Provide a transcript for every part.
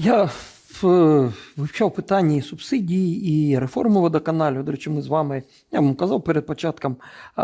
Я е, вивчав питання і субсидій, і реформи водоканалів. До речі, ми з вами, я вам казав перед початком е,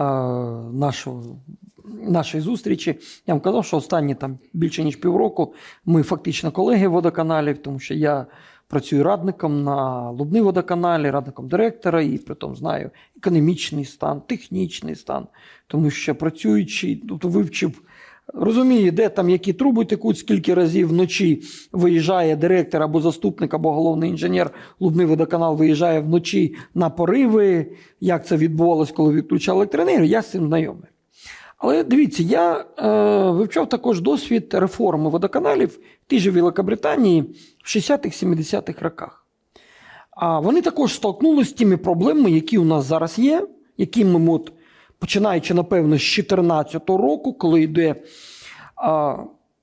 нашого, нашої зустрічі, я вам казав, що останні там більше ніж півроку ми фактично колеги водоканалів, тому що я працюю радником на Лубни водоканалі, радником директора, і при тому знаю економічний стан, технічний стан, тому що працюючи, тобто вивчив. Розумію, де там які труби текуть, скільки разів вночі виїжджає директор або заступник, або головний інженер Лубний водоканал виїжджає вночі на пориви, як це відбувалось, коли відключали електроенергію, я з цим знайомий. Але дивіться, я е, вивчав також досвід реформи водоканалів в тій же Великобританії в 60-х, 70-х роках. А вони також столкнулися з тими проблемами, які у нас зараз є, які ми от, починаючи, напевно, з 2014 року, коли йде, а,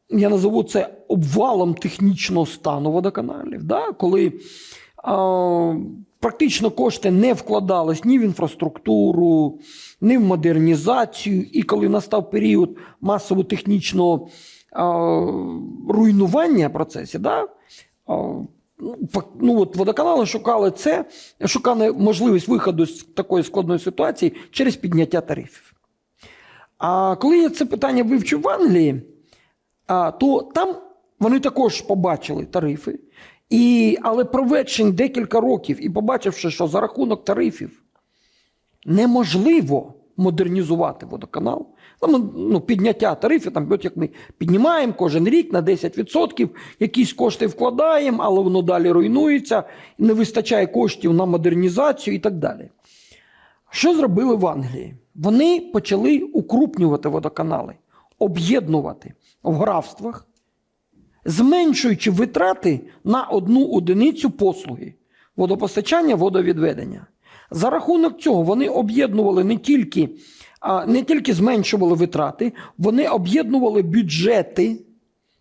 я назову це обвалом технічного стану водоканалів, да? коли а, практично кошти не вкладались ні в інфраструктуру, ні в модернізацію, і коли настав період масово технічного а, руйнування процесів, да? Ну, от водоканали шукали це, шукали можливість виходу з такої складної ситуації через підняття тарифів. А коли я це питання вивчив в Англії, то там вони також побачили тарифи. І, але проведши декілька років і побачивши, що за рахунок тарифів неможливо модернізувати водоканал. Там, ну, підняття тарифів, там, от як ми піднімаємо кожен рік на 10%, якісь кошти вкладаємо, але воно далі руйнується, не вистачає коштів на модернізацію і так далі. Що зробили в Англії? Вони почали укрупнювати водоканали, об'єднувати в графствах, зменшуючи витрати на одну одиницю послуги водопостачання, водовідведення. За рахунок цього вони об'єднували не тільки, не тільки зменшували витрати, вони об'єднували бюджети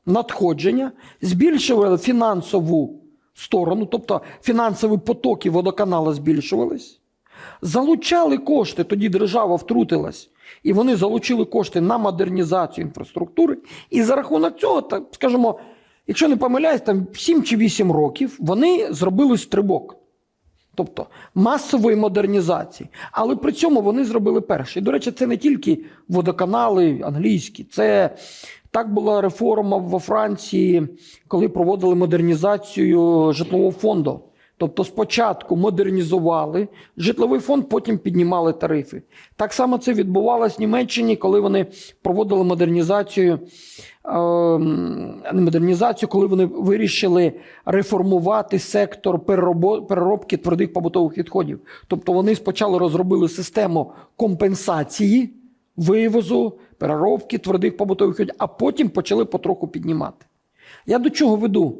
надходження, збільшували фінансову сторону, тобто фінансові потоки водоканала збільшувались. Залучали кошти, тоді держава втрутилась, і вони залучили кошти на модернізацію інфраструктури. І за рахунок цього, так скажімо, якщо не помиляюсь, там 7 чи 8 років вони зробили стрибок. Тобто масової модернізації. Але при цьому вони зробили перше. І, до речі, це не тільки водоканали англійські, це так була реформа во Франції, коли проводили модернізацію житлового фонду. Тобто спочатку модернізували житловий фонд, потім піднімали тарифи. Так само це відбувалося в Німеччині, коли вони проводили модернізацію, ем, не модернізацію, коли вони вирішили реформувати сектор переробки твердих побутових відходів. Тобто вони спочатку розробили систему компенсації вивозу, переробки твердих побутових відходів, а потім почали потроху піднімати. Я до чого веду?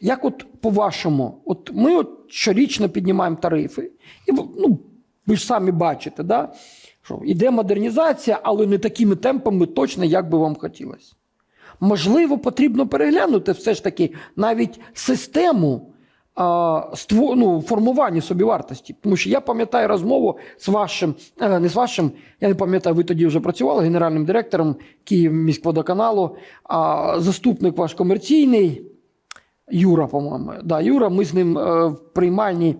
Як от по-вашому, от ми от щорічно піднімаємо тарифи, і ну, ви ж самі бачите, да? що йде модернізація, але не такими темпами точно, як би вам хотілося. Можливо, потрібно переглянути все ж таки навіть систему а, ство, ну, формування собівартості. Тому що я пам'ятаю розмову з вашим, е, не з вашим, я не пам'ятаю, ви тоді вже працювали генеральним директором Київ міськводоканалу, а заступник ваш комерційний. Юра, по-моєму. Да, Юра, ми з ним е, в приймальні.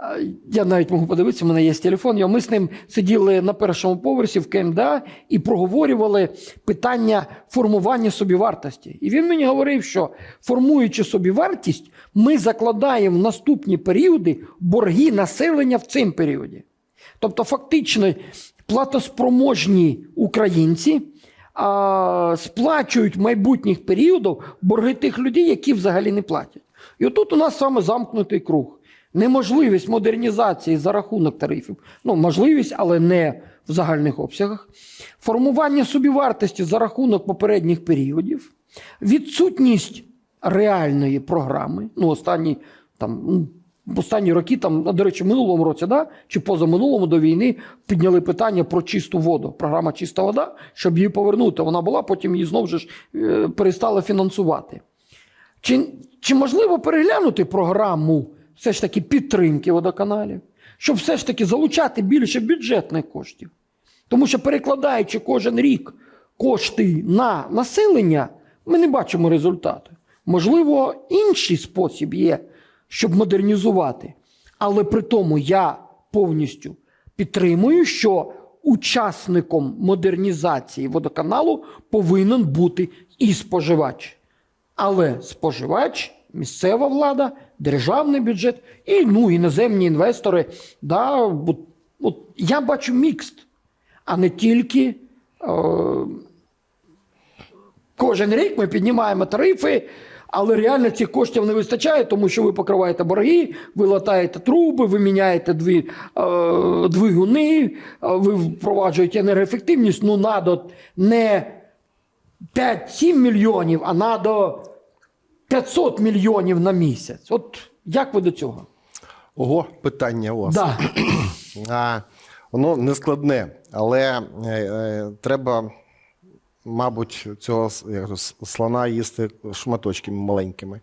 е, Я навіть можу подивитися, у мене є телефон. Ми з ним сиділи на першому поверсі в КМДА і проговорювали питання формування собівартості. І він мені говорив, що формуючи собівартість, ми закладаємо в наступні періоди борги населення в цим періоді. Тобто, фактично, платоспроможні українці а, сплачують майбутніх періодах борги тих людей, які взагалі не платять. І отут у нас саме замкнутий круг. Неможливість модернізації за рахунок тарифів. Ну, можливість, але не в загальних обсягах. Формування собівартості за рахунок попередніх періодів, відсутність реальної програми. Ну, останні там. Останні роки, там, до речі, в минулому році, да, чи позаминулому до війни підняли питання про чисту воду. Програма Чиста вода, щоб її повернути. Вона була, потім її знову ж е, перестали фінансувати. Чи, чи можливо переглянути програму все ж таки підтримки водоканалів, щоб все ж таки залучати більше бюджетних коштів? Тому що перекладаючи кожен рік кошти на населення, ми не бачимо результату. Можливо, інший спосіб є, щоб модернізувати. Але при тому я повністю підтримую, що учасником модернізації водоканалу повинен бути і споживач. Але споживач, місцева влада, державний бюджет і ну, іноземні інвестори. Да, от, от я бачу мікст, а не тільки. Е, Кожен рік ми піднімаємо тарифи, але реально цих коштів не вистачає, тому що ви покриваєте борги, ви латаєте труби, ви міняєте дві, е, двигуни, е, ви впроваджуєте енергоефективність. Ну, надо не 5-7 мільйонів, а надо 500 мільйонів на місяць. От як ви до цього? Ого, питання у вас. Да. А, воно не складне, але е, е, треба, мабуть, цього як же, слона їсти шматочками маленькими.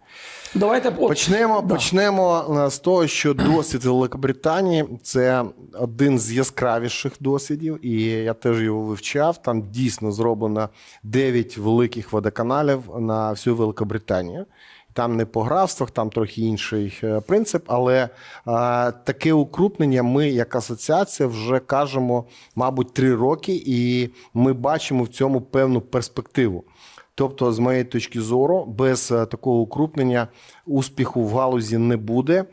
Давайте Почнемо, да. почнемо е, з того, що досвід Великобританії це один з яскравіших досвідів, і я теж його вивчав. Там дійсно зроблено 9 великих водоканалів на всю Великобританію. Там не по графствах, там трохи інший е, принцип, але е, таке укрупнення ми, як асоціація, вже кажемо, мабуть, три роки, і ми бачимо в цьому певну перспективу. Тобто, з моєї точки зору, без е, такого укрупнення успіху в галузі не буде.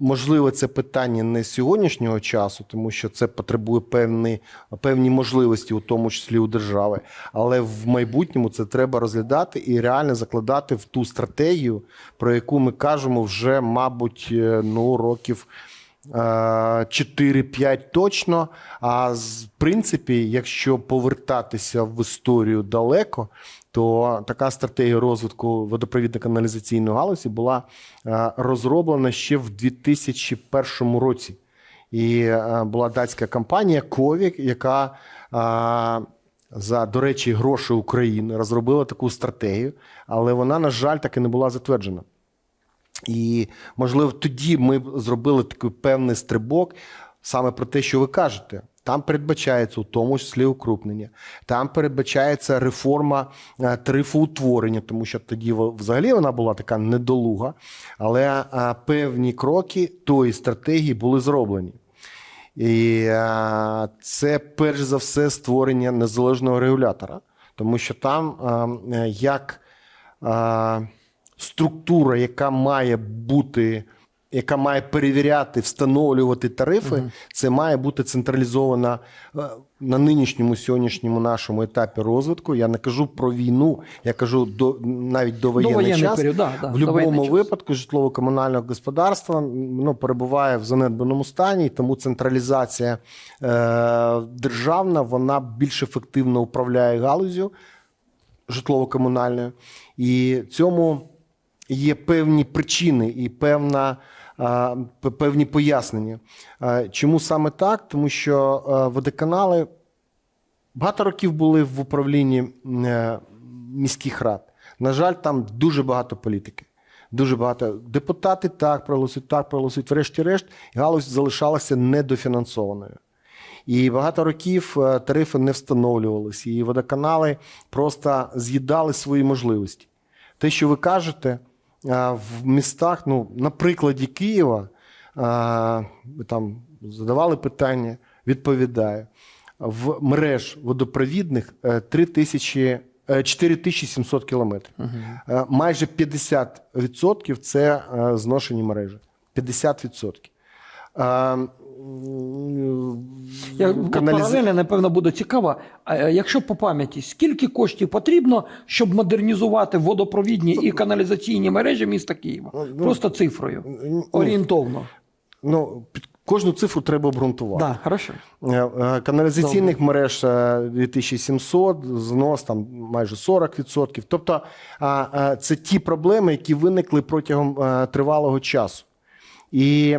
Е, Можливо, це питання не сьогоднішнього часу, тому що це потребує певні, певні можливості, у тому числі у держави. Але в майбутньому це треба розглядати і реально закладати в ту стратегію, про яку ми кажемо вже, мабуть, е, ну, років е, 4-5 точно. А в принципі, якщо повертатися в історію далеко, то така стратегія розвитку водопровідно-каналізаційної галузі була е, розроблена ще в 2001 році. І е, була датська компанія Ковік, яка е, за, до речі, гроші України розробила таку стратегію, але вона, на жаль, так і не була затверджена. І, можливо, тоді ми зробили такий певний стрибок саме про те, що ви кажете. Там передбачається у тому числі укрупнення, там передбачається реформа е, тарифоутворення, тому що тоді взагалі вона була така недолуга, але е, певні кроки тої стратегії були зроблені. І е, це перш за все створення незалежного регулятора, тому що там як структура, яка має бути, яка має перевіряти, встановлювати тарифи, це має бути централізована е, на нинішньому сьогоднішньому нашому етапі розвитку. Я не кажу про війну, я кажу до навіть до воєнний воєнний час. період, да, да, в будь-якому випадку житлово-комунального господарства ну, перебуває в занедбаному стані, тому централізація е, державна вона більш ефективно управляє галузю житлово-комунальною. І цьому є певні причини і певна. Певні пояснення. Чому саме так? Тому що водоканали багато років були в управлінні е, міських рад. На жаль, там дуже багато політики. Дуже багато депутати так проголосують, так проголосують. Врешті-решт, галузь залишалася недофінансованою. І багато років е, тарифи не встановлювалися, і водоканали просто з'їдали свої можливості. Те, що ви кажете, в містах, ну, на прикладі Києва, е, там задавали питання, відповідаю. В мереж водопровідних е, 3 тисячі, е, 4700 кілометрів. Угу. Майже 50% це е, зношені мережі. 50%. Я, каналіз- Паралельно, напевно, буде цікаво. А, е, Якщо по пам'яті, скільки коштів потрібно, щоб модернізувати водопровідні і каналізаційні мережі міста Києва? Ну, Просто цифрою. ну, Орієнтовно. Ну, під кожну цифру треба обґрунтувати. Да, хорошо. Е, е, Каналізаційних мереж е, 2700, знос там майже 40%. Тобто це ті проблеми, які виникли протягом тривалого часу. І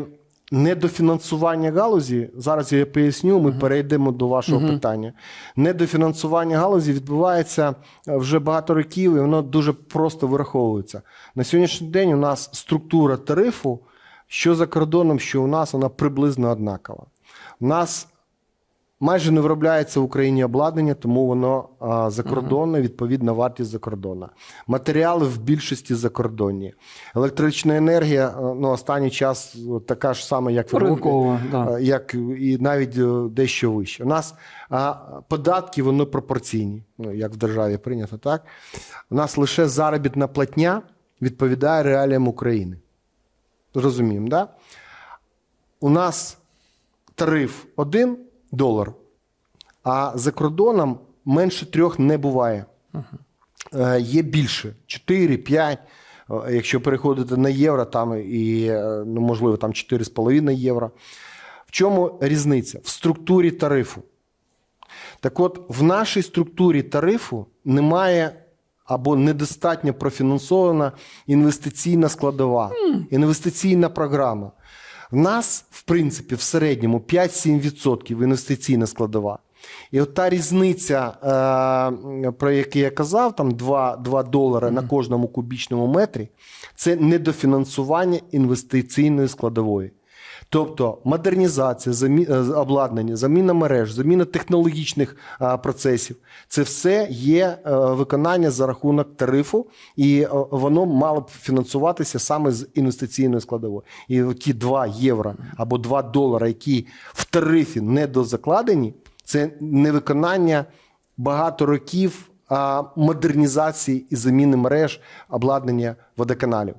недофінансування галузі, зараз я поясню, ми перейдемо до вашого питання. Недофінансування галузі відбувається е, вже багато років, і воно дуже просто вираховується. На сьогоднішній день у нас структура тарифу, що за кордоном, що у нас, вона приблизно однакова. У нас Майже не виробляється в Україні обладнання, тому воно а, закордонне, відповідна вартість закордонна. Матеріали в більшості закордонні. Електрична енергія ну, останній час така ж сама, як в Ринкова, да. як і навіть е, дещо вище. У нас а, податки вони пропорційні, ну, як в державі прийнято, так? У нас лише заробітна платня відповідає реаліям України. Розуміємо, так? Да? У нас тариф 1 долар, а за кордоном менше трьох не буває. Е, Є більше 4, 5. Е, Якщо переходити на євро, там і е, ну, можливо там 4,5 євро. В чому різниця? В структурі тарифу. Так от, в нашій структурі тарифу немає або недостатньо профінансована інвестиційна складова, інвестиційна програма. В нас, в принципі, в середньому 5-7% інвестиційна складова. І от та різниця, е, про яку я казав, там 2, 2 долари на кожному кубічному метрі, це недофінансування інвестиційної складової. Тобто модернізація, замі... е, обладнання, заміна мереж, заміна технологічних процесів це все є е, виконання за рахунок тарифу, і е, воно мало б фінансуватися саме з інвестиційної складової. І ті 2 євро або 2 долара, які в тарифі недозакладені, це невиконання багато років модернізації і заміни мереж обладнання водоканалів.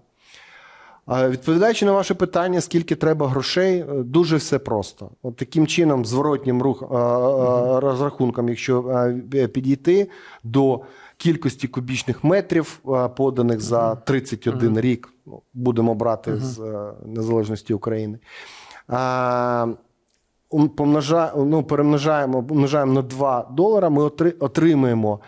Відповідаючи на ваше питання, скільки треба грошей, е, дуже все просто. От таким чином, зворотнім рух, е, е, розрахунком, якщо підійти до кількості кубічних метрів, поданих за 31 рік, ну, будемо брати з незалежності України. а, помножа- ну, перемножаємо помножаємо на 2 долара, ми отримаємо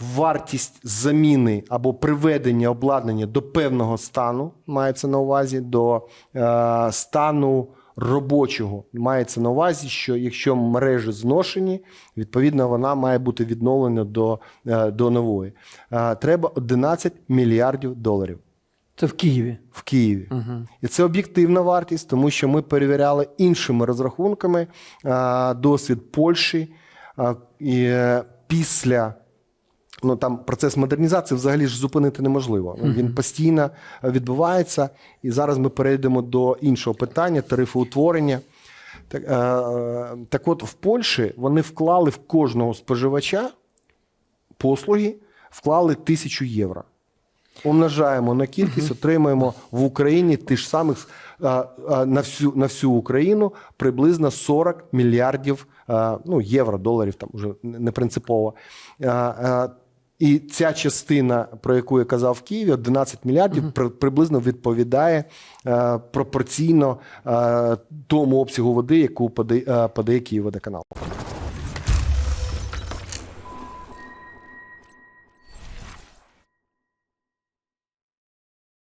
вартість заміни або приведення обладнання до певного стану, мається на увазі, до е, стану робочого. Мається на увазі, що якщо мережі зношені, відповідно вона має бути відновлена до, е, до нової. Е, треба 11 мільярдів доларів Це в Києві. в Києві. І це об'єктивна вартість, тому що ми перевіряли іншими розрахунками а, досвід Польщі. а, І е, після ну, там процес модернізації взагалі ж зупинити неможливо. Ну, Він постійно відбувається. І зараз ми перейдемо до іншого питання тарифоутворення. Так, е, е, так от, в Польщі вони вклали в кожного споживача послуги, вклали тисячу євро. Умножаємо на кількість, отримаємо в Україні ті ж самих а, а, на всю на всю Україну приблизно 40 мільярдів ну, євро, доларів там уже не принципово. І ця частина, про яку я казав в Києві, 11 мільярдів, при- приблизно відповідає е, пропорційно е, тому обсягу води, яку подає, е, подає Київводоканал.